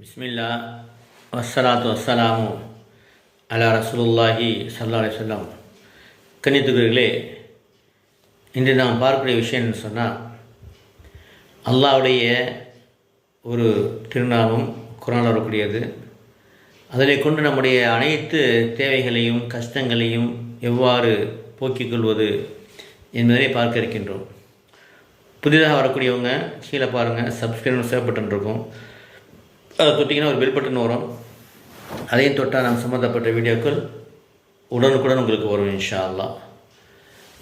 பிஸ்மில்லா வசலாத்து வசலாமு அலா ரசூலுல்லாஹி சல்லா அலி சொல்லாம் கணித்துக்குறீர்களே இன்று நாம் பார்க்கக்கூடிய விஷயம்னு சொன்னால் அல்லாஹ்வுடைய ஒரு திருநாமம் குரான் வரக்கூடியது. அதனை கொண்டு நம்முடைய அனைத்து தேவைகளையும் கஷ்டங்களையும் எவ்வாறு போக்கிக் கொள்வது என்பதனை பார்க்க இருக்கின்றோம். புதிதாக வரக்கூடியவங்க கீழே பாருங்கள் சப்ஸ்கிரைப் சேவ் பட்டன் இருக்கும். அதை தொட்டிங்கன்னா ஒரு பெல் பட்டன் வரும். அதையும் தொட்டால் நாம் சம்மந்தப்பட்ட வீடியோக்கள் உடனுக்குடன் உங்களுக்கு வரும் இன்ஷா அல்லா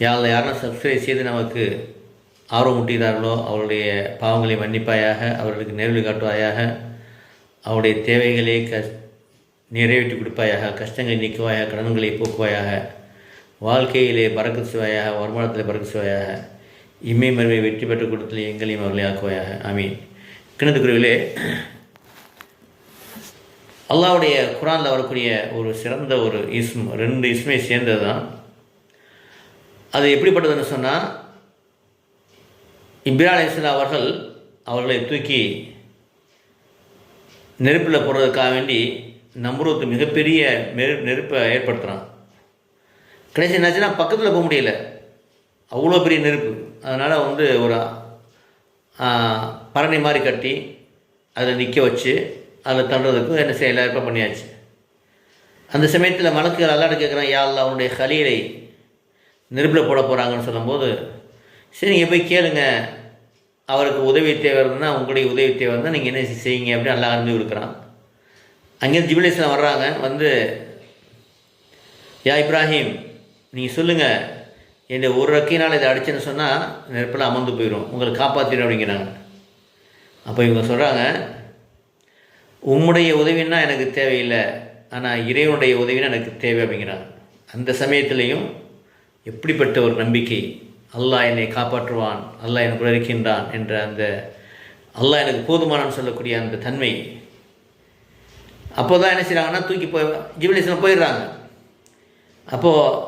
யாரில் யாரெல்லாம் சப்ஸ்கிரைப் செய்து நமக்கு ஆர்வம் ஊட்டுகிறார்களோ அவருடைய பாவங்களை மன்னிப்பாயாக அவர்களுக்கு நேர்வழி காட்டுவாயாக அவருடைய தேவைகளை க நிறைவேற்றி கொடுப்பாயாக கஷ்டங்களை நீக்குவாயாக கடன்களை போக்குவாயாக வாழ்க்கையிலே பறக்க செய்வாயாக வருமானத்தில் பறக்க செய்வாயாக இம்மை மருமை வெற்றி பெற்ற கூட்டத்தில் எங்களையும் அவர்களை ஆக்குவாயாக. ஆமீன். கிணத்துக்குருவிலே அல்லாவுடைய குரானில் வரக்கூடிய ஒரு சிறந்த ஒரு இஸ்ம் ரெண்டு இஸ்மை சேர்ந்தது தான் அது எப்படிப்பட்டதுன்னு சொன்னால் இப்ரா அலிஸ்லா அவர்கள் அவர்களை தூக்கி நெருப்பில் போடுறதுக்காக வேண்டி நம்புறது மிகப்பெரிய நெரு நெருப்பை ஏற்படுத்துகிறான் கடைசி என்னாச்சுன்னா பக்கத்தில் போக முடியல. அவ்வளோ பெரிய நெருப்பு. அதனால் வந்து ஒரு பரணி மாதிரி கட்டி அதில் நிற்க வச்சு அதை தள்ளுறதுக்கும் என்ன செய்யலாம் ஏற்பாடு பண்ணியாச்சு. அந்த சமயத்தில் மலக்குகள் அல்லாட கேட்குறான் யா அல்லா அவனுடைய ஹலீலை நெருப்பில் போட போகிறாங்கன்னு சொல்லும்போது சரி நீங்கள் போய் கேளுங்க. அவருக்கு உதவி தேவை இருந்ததுன்னா உங்களுடைய உதவி தேவை இருந்தால் நீங்கள் என்ன செய்யுங்க? அப்படின்னு நல்லா அறிஞ்சு கொடுக்குறான். அங்கேருந்து ஜிபிலேஸ்லாம் வர்றாங்க வந்து யா இப்ராஹிம் நீங்கள் சொல்லுங்கள் என்னை ஒரு ரக்கையினால் இதை அடிச்சேன்னு சொன்னால் நெருப்பில் அமர்ந்து போயிடும் உங்களை காப்பாற்றிடும் அப்படிங்கிறாங்க. அப்போ இவங்க சொல்கிறாங்க உம்முடைய உதவின்னா எனக்கு தேவையில்லை. ஆனால் இறைவனுடைய உதவினா எனக்கு தேவை அப்படிங்கிறான் அந்த சமயத்திலையும் எப்படிப்பட்ட ஒரு நம்பிக்கை? அல்லாஹ் என்னை காப்பாற்றுவான் அல்லாஹ் எனக்கு இருக்கின்றான் என்ற அந்த அல்லாஹ் எனக்கு போதுமானன்னு சொல்லக்கூடிய அந்த தன்மை. அப்போ தான் என்ன செய்கிறாங்கன்னா தூக்கி போய் ஜிவனேஷனில் போயிடுறாங்க. அப்போது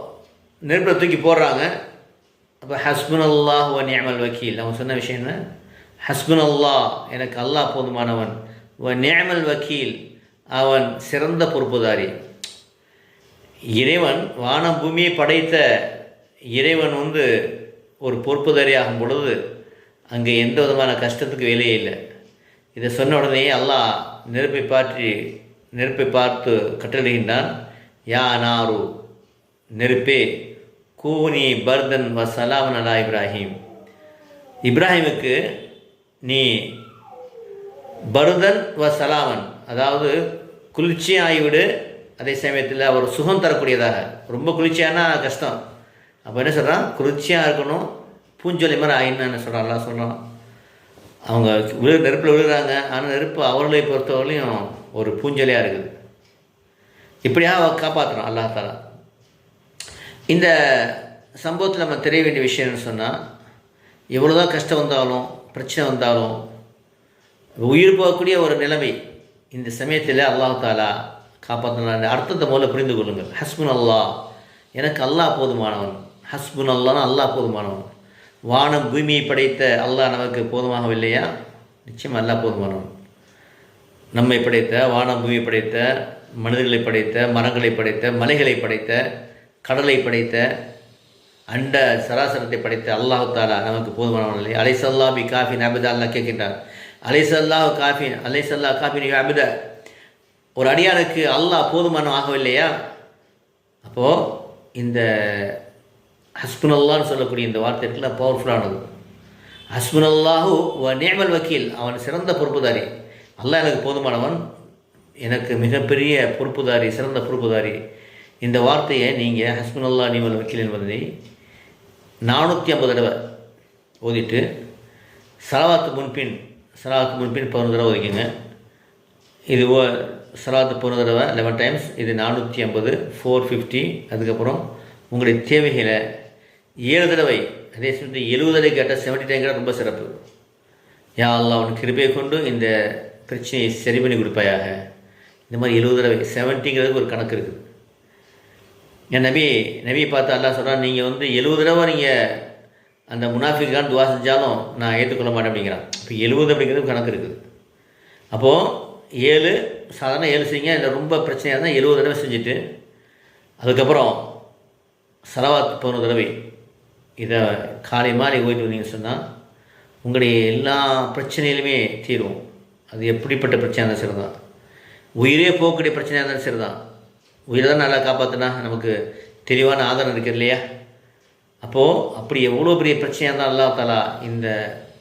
நெருப்பில் தூக்கி போடுறாங்க. அப்போ ஹஸ்புன் அல்லாஹ் நியமல் வக்கீல். அவங்க சொன்ன விஷயம் என்ன? ஹஸ்பன் அல்லாஹ் எனக்கு அல்லாஹ் போதுமானவன். வ நேமல் வக்கீல் அவன் சிறந்த பொறுப்புதாரி. இறைவன் வானம் பூமியை படைத்த இறைவன் வந்து ஒரு பொறுப்புதாரி ஆகும் பொழுது அங்கே எந்த விதமான கஷ்டத்துக்கு வேலையே இல்லை. இதை சொன்ன உடனே அல்லாஹ் நெருப்பை பாற்றி நெருப்பை பார்த்து கட்டளைகின்றான் யா நாரு நெருப்பே கூனி பர்தன் வ சலாமன் அலா இப்ராஹிம். இப்ராஹிமுக்கு நீ பருதன் வ சலாவன். அதாவது குளிர்ச்சியும் ஆகிவிடு அதே சமயத்தில் அவர் சுகம் தரக்கூடியதாக. ரொம்ப குளிர்ச்சியானா கஷ்டம். அப்போ என்ன சொல்கிறான் குளிர்ச்சியாக இருக்கணும் பூஞ்சொலி மாதிரி ஆயின்னு சொல்கிறான் எல்லாம் சொல்கிறான் அவங்க விழு நெருப்பில் விழுகிறாங்க. ஆனால் நெருப்பு அவர்களை பொறுத்தவரையிலையும் ஒரு பூஞ்சொலியாக இருக்குது. இப்படியாக அவ காப்பாற்றுறான் அல்லா தாலா. இந்த சம்பவத்தில் நம்ம தெரிய வேண்டிய விஷயம்னு சொன்னால் எவ்வளோ தான் கஷ்டம் வந்தாலும் பிரச்சனை வந்தாலும் உயிர் போகக்கூடிய ஒரு நிலைமை இந்த சமயத்தில் அல்லாஹ் தாலா காப்பாற்றின அர்த்தத்தை முதல்ல புரிந்து கொள்ளுங்கள். ஹஸ்புன் அல்லாஹ் எனக்கு அல்லாஹ் போதுமானவன். ஹஸ்புன் அல்லான்னு அல்லாஹ் போதுமானவன். வானம் பூமியை படைத்த அல்லாஹ் நமக்கு போதுமாகவில்லையா நிச்சயம் அல்லாஹ் போதுமானவன். நம்மை படைத்த வானம் பூமியை படைத்த மனிதர்களை படைத்த மரங்களை படைத்த மலைகளை படைத்த கடலை படைத்த அண்ட சராசரத்தை படைத்த அல்லாஹு தாலா நமக்கு போதுமானவன் இல்லை அலைசல்லா பி காஃபி நபிதா அல்லா கேட்கின்றார். அலைசல்லா காஃபின் அலைசல்லா காஃபின் அமித ஒரு அடியானுக்கு அல்லாஹ் போதுமானம் ஆகவில்லையா? அப்போது இந்த ஹஸ்புனல்லான்னு சொல்லக்கூடிய இந்த வார்த்தை இருக்குல்ல பவர்ஃபுல்லானது ஹஸ்புனல்லாஹு நேமல் வக்கீல் அவன் சிறந்த பொறுப்புதாரி. அல்லாஹ் எனக்கு போதுமானவன். எனக்கு மிகப்பெரிய பொறுப்புதாரி சிறந்த பொறுப்புதாரி. இந்த வார்த்தையை நீங்கள் ஹஸ்புன் அல்லா வக்கீல் என்பதை நானூற்றி ஐம்பது தடவை ஓதிட்டு சலவாத்து முன்பின் சலவாத்து முன்பின் பதினொரு தடவை ஒதுக்கிங்க இது ஓ சலாத்து பதினொரு தடவை லெவன் டைம்ஸ் இது நானூற்றி ஐம்பது ஃபோர் ஃபிஃப்டி அதுக்கப்புறம் உங்களுடைய தேவைகளை ஏழு தடவை அதே சமயத்தில் எழுபது தடவை கேட்டால் செவன்டி டைம் கேட்டால் ரொம்ப சிறப்பு. யா அல்லா அவனுக்கு கிருபையை கொண்டு இந்த பிரச்சனையை சரி பண்ணி கொடுப்பாயாக. இந்த மாதிரி எழுபது தடவை செவன்ட்டிங்கிறதுக்கு ஒரு கணக்கு இருக்குது. என் நபி நபியை பார்த்து அல்லா சொல்கிறான் நீங்கள் வந்து எழுபது தடவை நீங்கள் அந்த முனாஃபிக்கான் துவா செஞ்சாலும் நான் ஏற்றுக்கொள்ள மாட்டேன் அப்படிங்கிறான். இப்போ எழுபது அப்படிங்கிறது கணக்கு இருக்குது. அப்போது ஏழு சாதாரண ஏழு செய்யுங்க இல்லை ரொம்ப பிரச்சனையாக இருந்தால் எழுபது தடவை செஞ்சுட்டு அதுக்கப்புறம் சலவாத் போன தடவை இதை காலை மாதிரி ஓய்ட்டு வந்தீங்கன்னு சொன்னால் உங்களுடைய எல்லா பிரச்சனையிலுமே தீரும் அது எப்படிப்பட்ட பிரச்சனையாக இருந்தாலும் சரி தான் உயிரே போகக்கூடிய பிரச்சனையாக இருந்தாலும் சரி தான் உயிரை தான் நல்லா காப்பாற்றினா நமக்கு தெளிவான ஆதாரம் இருக்குது இல்லையா? அப்போது அப்படி எவ்வளோ பெரிய பிரச்சனையாக இருந்தால் அல்லா தலா இந்த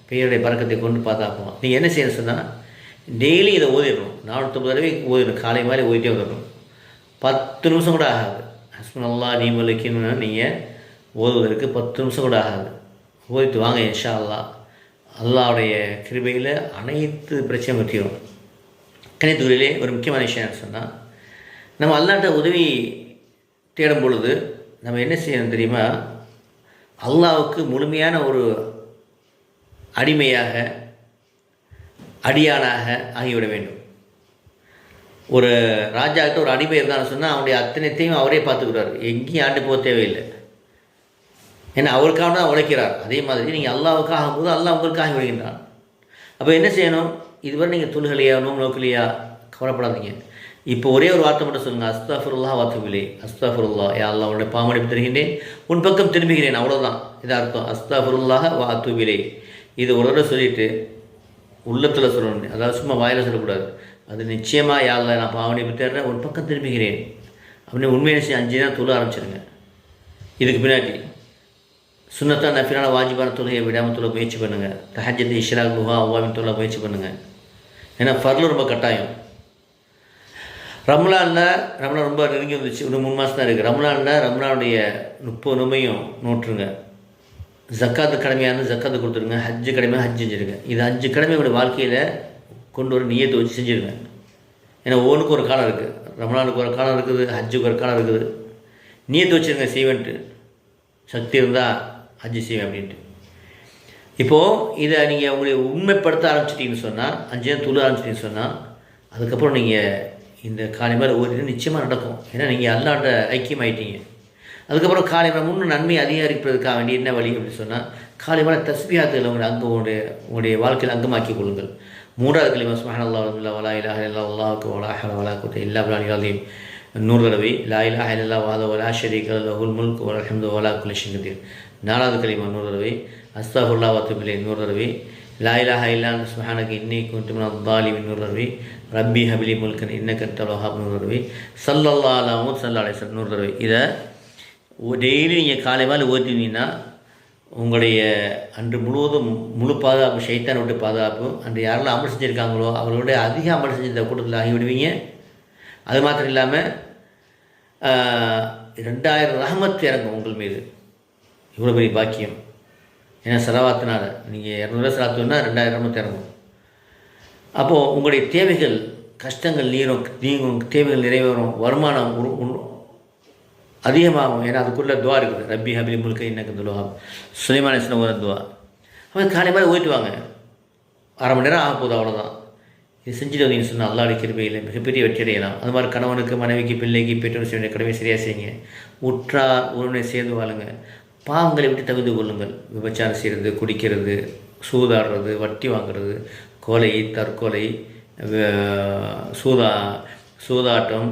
பெயருடைய பறக்கத்தை கொண்டு பார்த்தாப்போம் நீங்கள் என்ன செய்யணும் சொன்னால் டெய்லி இதை ஓதிடணும். நானூற்றம்பது தடவை ஓதிடணும். காலை மாதிரி ஓதிட்டே வந்துடணும். பத்து நிமிஷம் கூட ஆகாது. ஹஸ்பண்ட் அல்லா நீ நீங்கள் ஓதுவதற்கு பத்து நிமிஷம் கூட ஆகாது. ஓதிட்டு வாங்க இன்ஷா அல்லா அல்லாவுடைய கிருபையில் அனைத்து பிரச்சனையும் பற்றியும் கணித்துறையிலே ஒரு முக்கியமான விஷயம் என்ன சொன்னால் நம்ம அல்லாட்ட உதவி தேடும் பொழுது நம்ம என்ன செய்யணும் தெரியுமா? அல்லாவுக்கு முழுமையான ஒரு அடிமையாக அடியானாக ஆகிவிட வேண்டும். ஒரு ராஜாக்கிட்ட ஒரு அடிமை இருந்தான்னு சொன்னால் அவனுடைய அத்தனைத்தையும் அவரே பார்த்துக்கிறார். எங்கேயும் ஆண்டு போக தேவையில்லை. ஏன்னா அவருக்காக தான் உழைக்கிறார். அதே மாதிரி நீங்கள் அல்லாவுக்காக ஆகும்போது அல்லாஹ் உங்களுக்காக விடுகின்றான் அப்போ என்ன செய்யணும்? இதுவரை நீங்கள் தொழுகலையா நோம் நோக்கலையா? கவலைப்படாதீங்க. இப்போ ஒரே ஒரு வார்த்தை மட்டும் சொல்லுங்கள் அஸ்தாஃபுல்லா வாத்துபிலே. அஸ்தாஃபுல்லா யா அல்லா உன்னுடைய பாமடிப்பு தருகின்றேன். உன் பக்கம் திரும்புகிறேன். அவ்வளோதான் இதாக அர்த்தம். அஸ்தாஃபுல்லாக வாத்துபிலே. இது ஒரு தடவை சொல்லிவிட்டு உள்ளத்தில் சொல்லணும். அதாவது சும்மா வாயில் சொல்லக்கூடாது. அது நிச்சயமாக யாரில் நான் பாவனை தேடுறேன் உன் பக்கம் திரும்புகிறேன். அப்படின்னு உண்மையை செய்ய அஞ்சு நேரம் தொழ ஆரம்பிச்சிருங்க. இதுக்கு பின்னாடி சுண்ணத்தான் நஃபிலான வாஜிபான தொழுகையை விடாமல் தொழ முயற்சி பண்ணுங்கள் தஹஜத்தை இஷ்ராக் குஹா அவ்வாவின் தொழ முயற்சி பண்ணுங்கள் ஏன்னா ஃபர்லு ரொம்ப கட்டாயம். ரம்லானில் ரம்லான் ரொம்ப நெருங்கி வந்துச்சு. இன்னும் மூணு மாதம் தான் இருக்குது ரம்லானில் ரம்லானுடைய முப்பது நுமையும் நோட்டுருங்க ஜக்காத்து கடமையான ஜக்காத்து கொடுத்துருங்க. ஹஜ்ஜு கடமையாக ஹஜ் செஞ்சுருங்க. இது அஞ்சு கடமையோட வாழ்க்கையில் கொண்டு வர நீயத்தை வச்சு செஞ்சுருங்க. ஏன்னா ஒவ்வொன்றுக்கு ஒரு காலம் இருக்குது ரமலானுக்கு ஒரு காலம் இருக்குது ஹஜ்ஜுக்கு ஒரு காலம் இருக்குது. நீயத்தை வச்சுருங்க செய்வேன்ட்டு. சக்தி இருந்தால் ஹஜ்ஜு செய்வேன் அப்படின்ட்டு. இப்போது இதை நீங்கள் உங்களை உண்மைப்படுத்த ஆரம்பிச்சிட்டிங்கன்னு சொன்னால் அஞ்சு நேரம் துளு ஆரம்பிச்சிட்டிங்கன்னு சொன்னால் அதுக்கப்புறம் நீங்கள் இந்த காலை மாதிரி ஒரு நிச்சயமாக நடக்கும். ஏன்னா நீங்கள் அல்லாண்ட ஐக்கியம் ஆயிட்டீங்க அதுக்கப்புறம் காலை மேலே முன்னும் நன்மை அதிகரிப்பதற்காக வேண்டிய என்ன வழி அப்படின்னு சொன்னால் காலை மேலே தஸ்பியாத்தில் உங்களுடைய அங்கம் உங்களுடைய உங்களுடைய வாழ்க்கையில் அங்கமாக்கி கொள்ளுங்கள். மூன்றாவது கலிமா சுஹான் அல்லா இல்லா வலா இலா இல்லா அல்லாவுக்கு வலா ஹல வலா குத்த எல்லா பிராணிகளையும் நூறு தடவை லா இலா இல்லா வாத வலா ஷரீக்கல் லஹுல் முல்க் வலா ஹம்து வலா நாலாவது கலிமா நூறு தடவை அஸ்தாஹுல்லா வத்துபிலே நூறு தடவை லா இலாஹ சுஹானக்கு இன்னி குந்துமின் அத்தாலிமின் நூறு தடவை ரப்பி ஹபிலி முல்கன் இன்னக்கன் தலோஹாப் நூறு தடவை சல்லல்லா அலாமும் சல்லா அலிசன் நூறு இதை டெய்லி நீங்கள் காலை மேலே ஓட்டினீங்கன்னா உங்களுடைய அன்று முழுவதும் முழு பாதுகாப்பு ஷைத்தான் விட்டு பாதுகாப்பு அன்று யாரெல்லாம் அமல் செஞ்சுருக்காங்களோ அவர்களோட அதிக அமல் செஞ்ச கூட்டத்தில் ஆகிவிடுவீங்க. அது மாத்திரம் இல்லாமல் ரெண்டாயிரம் ரஹமத் இறங்கும் உங்கள் மீது. இவ்வளோ பெரிய பாக்கியம். ஏன்னா செலவாத்தினால. நீங்கள் இரநூறுவா செலவாத்துனா ரெண்டாயிரம் ரஹமத் அப்போது உங்களுடைய தேவைகள் கஷ்டங்கள் நீரும் நீங்கும் தேவைகள் நிறைவேறும் வருமானம் அதிகமாகும். ஏன்னா அதுக்குள்ளே துவா இருக்குது. ரப்பி ஹபிலி முழுக்க இன்னக்கு துலுஹாப் சுலைமான இஸ்லாம் ஒரு துவா. அவன் காலை மாதிரி ஓய்ட்டு வாங்க. அரை மணி நேரம் ஆக போகுது அவ்வளோதான் இது செஞ்சுட்டு வந்தீங்கன்னு சொன்னால் அல்லா கிருபையில் மிகப்பெரிய வெற்றி அடையலாம். அது மாதிரி கணவனுக்கு மனைவிக்கு பிள்ளைக்கு பெற்றோர் செய்ய கடமை சரியாக செய்யுங்க. உற்றா உறவினை சேர்ந்து வாழுங்க. பாவங்களை விட்டு தகுந்து கொள்ளுங்கள். விபச்சாரம் செய்கிறது குடிக்கிறது சூதாடுறது வட்டி வாங்குறது கொலை தற்கொலை சூதா சூதாட்டம்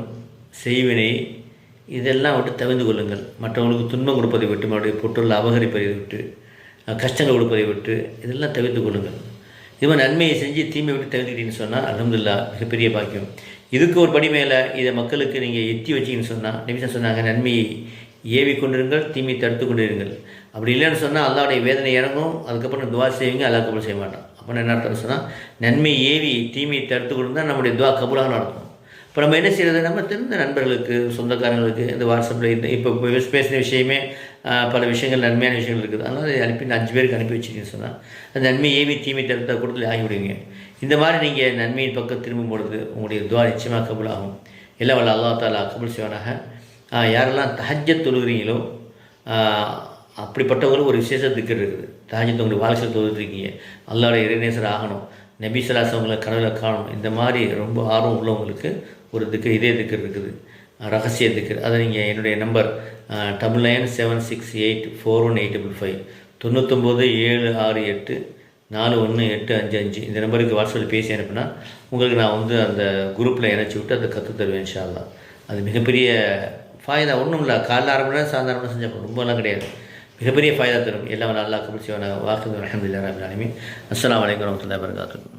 செய்வினை இதெல்லாம் விட்டு தவிர்ந்து கொள்ளுங்கள். மற்றவங்களுக்கு துன்பம் கொடுப்பதை விட்டு மறுபடியும் பொட்டுள்ள அபகரிப்பதை விட்டு கஷ்டங்கள் கொடுப்பதை விட்டு இதெல்லாம் தவிர்த்து கொள்ளுங்கள். இது மாதிரி நன்மையை செஞ்சு தீமை விட்டு தவிர்த்துக்கிட்டீங்கன்னு சொன்னால் அலமதுல்லா மிகப்பெரிய பாக்கியம். இதுக்கு ஒரு படி மேலே இதை மக்களுக்கு நீங்கள் எத்தி வச்சிங்கன்னு சொன்னால் நிமிஷம் சொன்னாங்க நன்மையை ஏவி கொண்டிருங்கள் தீமை தடுத்து கொண்டிருங்கள். அப்படி இல்லைன்னு சொன்னால் அல்லாவுடைய வேதனை இறங்கும். அதுக்கப்புறம் துவா செய்வீங்க அல்லா கபூல் செய்ய மாட்டோம் அப்போ என்ன அர்த்தம் சொன்னால் நன்மை ஏவி தீமையை தடுத்து கொண்டு நம்முடைய துவா கபூலாக நடக்கும் இப்போ நம்ம என்ன செய்கிறது நம்ம தெரிந்த நண்பர்களுக்கு சொந்தக்காரங்களுக்கு இந்த வாட்ஸ்அப்பில் இந்த இப்போ பேசின விஷயமே பல விஷயங்கள் நன்மையான விஷயங்கள் இருக்குது. அதனால் அதை அனுப்பி அஞ்சு பேருக்கு அனுப்பி வச்சுருக்கீங்கன்னு சொன்னால் அந்த நன்மை ஏவி தீமை தடுத்த கூட்டத்தில் ஆகிவிடுவீங்க. இந்த மாதிரி நீங்கள் நன்மையின் பக்கம் திரும்பும் பொழுது உங்களுடைய துவா நிச்சயமாக கபுலாகும். ஆகும் எல்லாம் வல்ல அல்லா தாலா கபுல் செய்வானாக. யாரெல்லாம் தஹஜத் தொழுகிறீங்களோ அப்படிப்பட்டவங்களும் ஒரு விசேஷ திக்கர் இருக்குது. தஹஜத் உங்களுடைய வாழ்க்கை தொழுதுருக்கீங்க. அல்லாவுடைய இறைநேசர் ஆகணும். நபிசலாஸ் அவங்களை கனவில் காணும். இந்த மாதிரி ரொம்ப ஆர்வம் உள்ளவங்களுக்கு ஒரு திக்கர் இதே திக்கர் இருக்குது. ரகசிய திக்கர். அதை நீங்கள் என்னுடைய number double nine seven six eight four one eight double five. தொண்ணூத்தொம்பது ஏழு ஆறு எட்டு நாலு ஒன்று எட்டு அஞ்சு அஞ்சு. இந்த நம்பருக்கு வாட்ஸ்அப்பில் பேசி அனுப்புனா உங்களுக்கு நான் வந்து அந்த குரூப்பில் இணைச்சி விட்டு அதை கற்றுத் தருவேன் அது மிகப்பெரிய ஃபாய்தா ஒன்றும் இல்லை. காலைல அரை மணி நேரம் சாயந்தரம் நேரம் செஞ்சால் ரொம்பலாம் கிடையாது. மிகப்பெரிய ஃபாய்தா தரும். எல்லாம் நல்லா கபில் செய்வான வாக்கு அலமதுல்லா ரபில் அஸ்லாம் வலைக்கம் வரமத்துல வரகாத்து